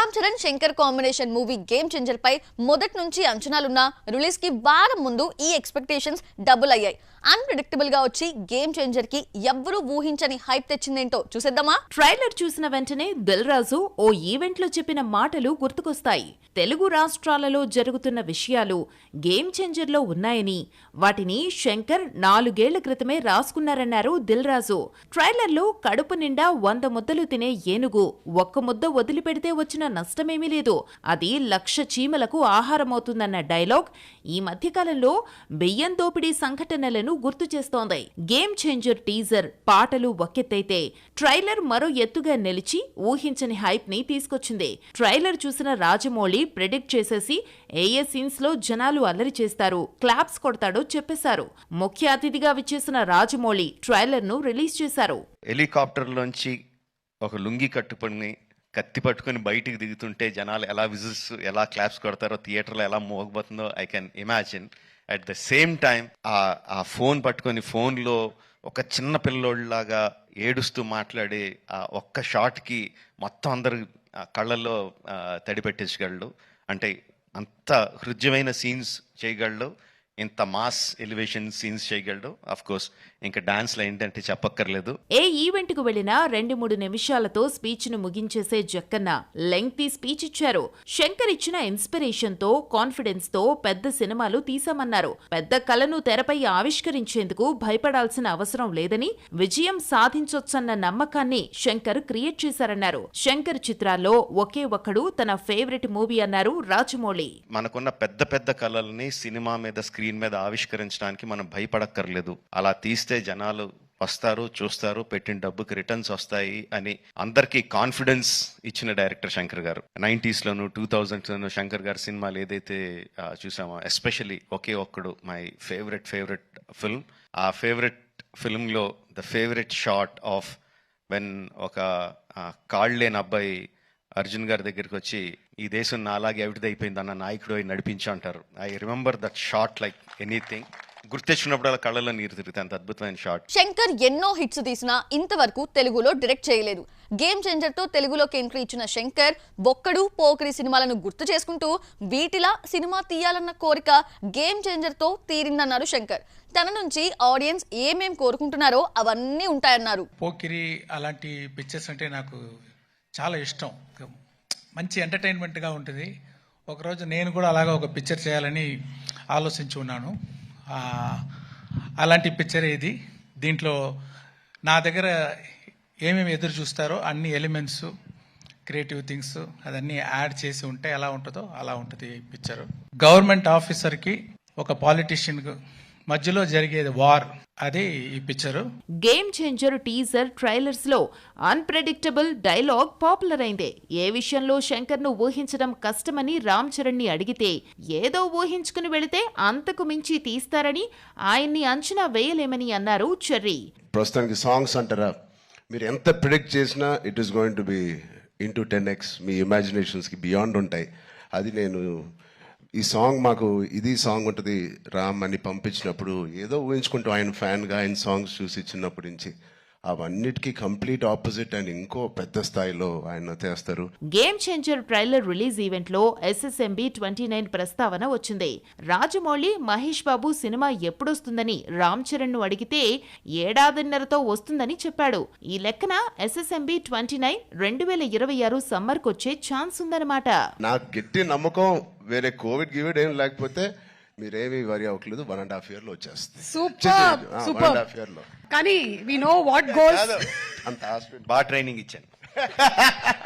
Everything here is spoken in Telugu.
Ram Charan Shankar combination movie game changer పై మొదటి నుంచి అంచనాలున్న రిలీజ్కి వారం ముందు ఈ ఎక్స్పెక్టేషన్స్ డబుల్ అయ్యాయి. అన్ప్రిడిక్టబుల్గా వచ్చి గేమ్ చేంజర్కి ఎవ్వరూ ఊహించని హైప్ తెచ్చిందేంటో చూసేద్దామా? ట్రైలర్ చూసిన వెంటనే దిల్ రాజు ఓ ఈవెంట్లో చెప్పిన మాటలు గుర్తుకొస్తాయి. తెలుగు రాష్ట్రాలలో జరుగుతున్న విషయాలు గేమ్ చేంజర్లో ఉన్నాయని వాటిని శంకర్ నాలుగేళ్ళ క్రితమే రాసుకున్నారన్నారు దిల్ రాజు ట్రైలర్లో కడుపు నిండా వంద ముద్దలు తినే ఏనుగు ఒక్క ముద్ద వదిలిపెడితే వచ్చిన నష్టమేమీ లేదు. అది లక్ష చీమలకు ఆహారమవుతుందన్న డైలాగ్ ఈ మధ్యకాలంలో బియ్యం దోపిడీ సంఘటనలను గుర్తు చేస్తోంది. గేమ్ చేంజర్ టీజర్ పాటలు ఒకెత్తైతే ట్రైలర్ మరో ఎత్తుగా నిలిచి ఊహించని హైప్ని తీసుకొచ్చింది. ట్రైలర్ చూసిన రాజమౌళి ప్రిడిక్ట్ చేసేసి ఏయే సీన్స్లో జనాలు అల్లరి చేస్తారు క్లాప్స్ కొడతాడో చెప్పేశారు. ముఖ్య అతిథిగా విచ్చేసిన రాజమౌళి ట్రైలర్ను రిలీజ్ చేశారు. హెలికాప్టర్లోంచి ఒక లుంగి కట్టుకొని కత్తి పట్టుకొని బయటికి దిగుతుంటే జనాలు ఎలా విజిల్స్ ఎలా క్లాప్స్ కొడతారో థియేటర్లో ఎలా మోగబోతుందో I can imagine at the same time ఆ ఫోన్ పట్టుకొని ఫోన్లో ఒక చిన్న పిల్లోళ్ళలాగా ఏడుస్తూ మాట్లాడే ఆ ఒక్క షాట్కి మొత్తం అందరు కళ్ళల్లో తడిపెట్టించగలడు అంటే అంత హృద్యమైన సీన్స్ చేయగలడు ఇంత మాస్ ఎలివేషన్ సీన్స్ చేయగలడు. అఫ్ కోర్స్ ఇంకా డాన్స్లో ఏంటంటే చెప్పక్కర్లేదు. ఏ ఈవెంట్కు వెళ్ళినా రెండు మూడు నిమిషాలతో స్పీచ్ను ముగించేసే జక్కన్న లెంగ్తీ స్పీచ్ ఇచ్చారు. శంకర్ ఇచ్చిన ఇన్స్పిరేషన్తో కాన్ఫిడెన్స్తో పెద్ద సినిమాలు తీసామన్నారు పెద్ద కళను తెరపై ఆవిష్కరించేందుకు భయపడాల్సిన అవసరం లేదని విజయం సాధించొచ్చన్న నమ్మకాన్ని శంకర్ క్రియేట్ చేశారన్నారు. శంకర్ చిత్రాల్లో ఒకే ఒక్కడు తన ఫేవరెట్ మూవీ అన్నారు రాజమౌళి. మనకున్న పెద్ద పెద్ద కళల్ని సినిమా మీద స్క్రీన్ దీని మీద ఆవిష్కరించడానికి మనం భయపడక్కర్లేదు. అలా తీస్తే జనాలు వస్తారు చూస్తారు పెట్టిన డబ్బుకి రిటర్న్స్ వస్తాయి అని అందరికీ కాన్ఫిడెన్స్ ఇచ్చిన డైరెక్టర్ శంకర్ గారు. నైంటీస్ లోను టూ థౌజండ్స్ లోను శంకర్ గారి సినిమాలు ఏదైతే చూసామో especially Oke Okkadu my favourite favourite film ఆ favourite ఫిల్మ్లో the favourite shot of when ఒక కాళ్ళేని అబ్బాయి అర్జున్ గారి దగ్గరికి వచ్చి ఈ దేశం నాలాగే అవిటిది అయిపోయింది అన్న నాయకుడు అయి నడిపించు అంటారు. I remember that shot like anything. గుర్తెచ్చినప్పుడు అలా కళ్ళలో నీరు తిరుగుతాయి. అంత అద్భుతమైన షాట్. శంకర్ ఎన్నో హిట్స్ తీసినా ఇంతవరకు తెలుగులో డైరెక్ట్ చేయలేదు. గేమ్ చేంజర్తో తెలుగులోకి ఎంట్రీ ఇచ్చిన శంకర్ బొక్కడు పోకిరి సినిమాలను గుర్తు చేసుకుంటూ వీటిలా సినిమా తీయాలన్న కోరిక గేమ్ చేంజర్తో తీరిందన్నారు శంకర్. తన నుంచి ఆడియన్స్ ఏమేం కోరుకుంటున్నారో అవన్నీ ఉంటాయన్నారు. పోకిరి అలాంటి పిక్చర్స్ అంటే నాకు చాలా ఇష్టం. మంచి ఎంటర్టైన్మెంట్గా ఉంటుంది. ఒకరోజు నేను కూడా అలాగా ఒక పిక్చర్ చేయాలని ఆలోచించి ఉన్నాను. అలాంటి పిక్చర్ ఇది. దీంట్లో నా దగ్గర ఏమేమి ఎదురు చూస్తారో అన్ని ఎలిమెంట్స్ క్రియేటివ్ థింగ్స్ అదన్నీ యాడ్ చేసి ఉంటే ఎలా ఉంటుందో అలా ఉంటుంది ఈ పిక్చర్. గవర్నమెంట్ ఆఫీసర్కి ఒక పాలిటీషియన్కు మధ్యలో జరిగేది వార్. అదే ఈ పిక్చరు. గేమ్ చేంజర్ టీజర్ ట్రైలర్స్లో అన్ప్రెడిక్టబుల్ డైలాగ్ పాపులర్ అయిందే. ఏ విషయంలో శంకర్ను ఊహించడం కష్టమని రామ్ చరణ్ని అడిగితే ఏదో ఊహించుకుని వెళితే అంతకు మించి తీస్తారని ఆయన్ని అంచనా వేయలేమని అన్నారు చెర్రీ. ప్రస్తుతానికి సాంగ్స్ అంటారా? మీరు ఎంత ప్రిడిక్ట్ చేసినా it is going to be into ten X మీ ఇమాజినేషన్స్కి బియాండ్ ఉంటాయి. అది నేను ఈ సాంగ్ మాకు ఇది సాంగ్ ఉంటుంది రామ్ అని పంపించినప్పుడు ఏదో ఊహించుకుంటూ. ఆయన ఫ్యాన్గా ఆయన సాంగ్స్ చూసి చిన్నప్పటి నుంచి. అవన్నిటికీ కంప్లీట్ ఆపోజిట్ అండ్ ఇంకో పెద్ద స్థాయిలో ఆయన చేస్తారు గేమ్ చేంజర్ ట్రైలర్ రిలీజ్ ఈవెంట్లో ఎస్ఎస్ఎంబి ట్వంటీ నైన్ ప్రస్తావన వచ్చింది. రాజమౌళి మహేష్ బాబు సినిమా ఎప్పుడొస్తుందని రామ్ చరణ్ను అడిగితే ఏడాదిన్నరతో వస్తుందని చెప్పాడు. ఈ లెక్కన ఎస్ఎస్ఎంబి ట్వంటీ నైన్ రెండు వేల ఇరవై ఆరు సమ్మర్కొచ్చే ఛాన్స్ ఉందన్నమాట. నాకు గట్టి నమ్మకం వేరే కోవిడ్ గివిడ్ ఏం లేకపోతే మీరేమీ వరి అవ్వట్లేదు. వన్ అండ్ హాఫ్ ఇయర్లో వచ్చేస్తుంది. Super one super and half ఇయర్లో కానీ వి నో వాట్ గోస్ అంత హాస్పిటల్ బాగా ట్రైనింగ్ ఇచ్చాను.